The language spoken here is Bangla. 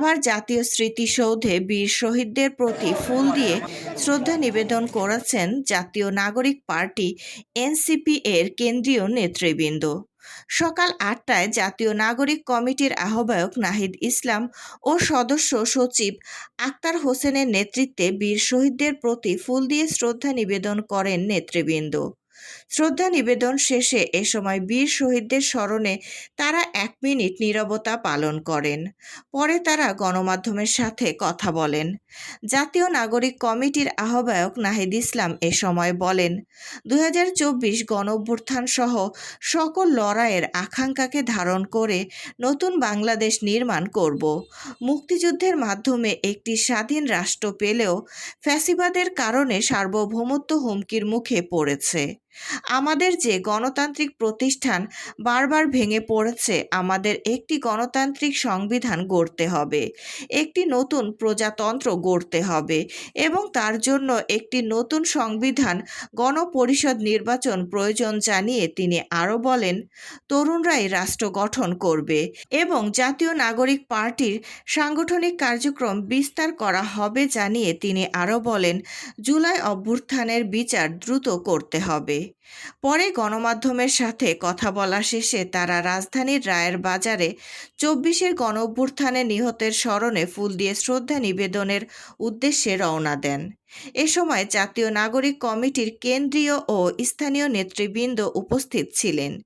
সাভার জাতীয় স্মৃতিসৌধে বীর শহীদদের প্রতি ফুল দিয়ে শ্রদ্ধা নিবেদন করেছেন জাতীয় নাগরিক পার্টি এনসিপি এর কেন্দ্রীয় নেতৃবৃন্দ। সকাল আটটায় জাতীয় নাগরিক কমিটির আহ্বায়ক নাহিদ ইসলাম ও সদস্য সচিব আক্তার হোসেনের নেতৃত্বে বীর শহীদদের প্রতি ফুল দিয়ে শ্রদ্ধা নিবেদন করেন নেতৃবৃন্দ। শ্রদ্ধা নিবেদন শেষে এ সময় বীর শহীদদের স্মরণে তারা এক মিনিট নীরবতা পালন করেন। পরে তারা গণমাধ্যমের সাথে কথা বলেন। জাতীয় নাগরিক কমিটির আহ্বায়ক নাহিদ ইসলাম এ সময় বলেন, দুই হাজার চব্বিশ গণ সহ সকল লড়াইয়ের আকাঙ্ক্ষাকে ধারণ করে নতুন বাংলাদেশ নির্মাণ করব। মুক্তিযুদ্ধের মাধ্যমে একটি স্বাধীন রাষ্ট্র পেলেও ফ্যাসিবাদের কারণে সার্বভৌমত্ব হুমকির মুখে পড়েছে। আমাদের যে গণতান্ত্রিক প্রতিষ্ঠান বারবার ভেঙে পড়েছে, আমাদের একটি গণতান্ত্রিক সংবিধান গড়তে হবে, একটি নতুন প্রজাতন্ত্র গড়তে হবে এবং তার জন্য একটি নতুন সংবিধান গণপরিষদ নির্বাচন প্রয়োজন জানিয়ে তিনি আরও বলেন, তরুণরাই রাষ্ট্র গঠন করবে এবং জাতীয় নাগরিক পার্টির সাংগঠনিক কার্যক্রম বিস্তার করা হবে জানিয়ে তিনি আরও বলেন, জুলাই অভ্যুত্থানের বিচার দ্রুত করতে হবে। পরে গণমাধ্যমের সাথে কথা বলা শেষে তারা রাজধানীর রায়ের বাজারে চব্বিশের গণ অভ্যুত্থানে নিহতের স্মরণে ফুল দিয়ে শ্রদ্ধা নিবেদনের উদ্দেশ্যে রওনা দেন। এ সময় জাতীয় নাগরিক কমিটির কেন্দ্রীয় ও স্থানীয় নেতৃবৃন্দ উপস্থিত ছিলেন।